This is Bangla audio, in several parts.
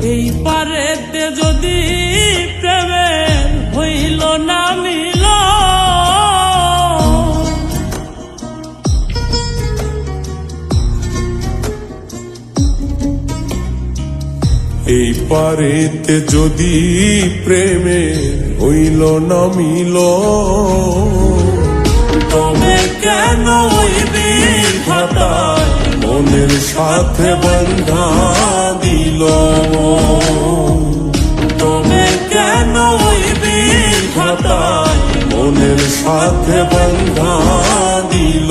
এই পারেতে যদি প্রেমের হইল না মিল। এই পারেতে যদি প্রেমে হইল না মিল। তবে কেন হইবি হঠাৎ মনের সাথে বন্ধা দিল। তবে কেন হঠাৎ মনের সাথে বন্ধা দিল?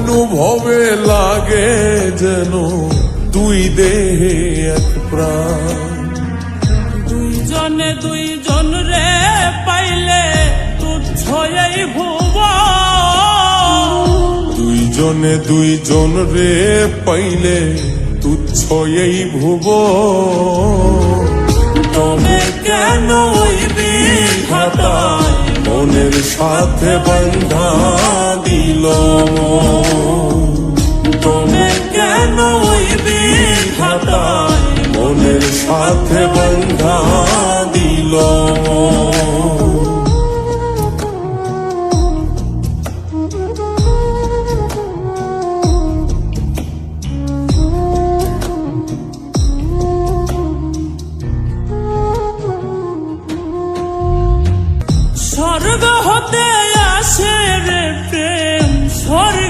অনুভবে লাগে যেন দুই দেহে এক প্রাণ। দুইজনে দুইজন রে পাইলে তুচ্ছ এই ভুব দুইজনে দুইজন রে পাইলে তুচ্ছ এই ভুব তবে কেন মনের সাথে বন্ধা দিল তবে হঠাৎ মনের সাথে বন্ধা দিল। স্বর্গ হতে আসে রে প্রেম স্বর্গে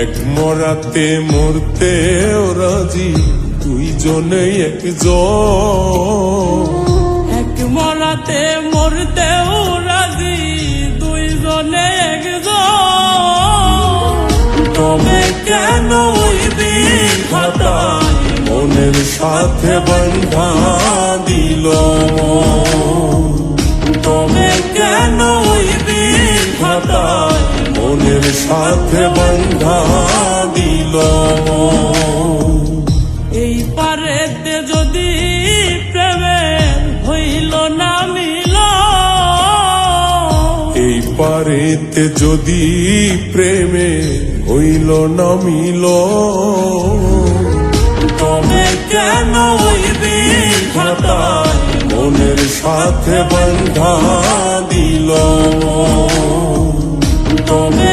এক মরাতে মরতে রাজি দুইজনে একজন এক মরাতে মরতেও রাজি দুইজনে একজন তবে কেন মনের সাথে বন্ধা দিল তবে কেন মনের সাথে বন্ধা দিল। এই পারেতে যদি প্রেমের হইল না মিল। এই পারেতে যদি প্রেমে হইল না মিল। তবে কেন হইবি হঠাৎ মনের সাথে বন্ধা দিল। তবে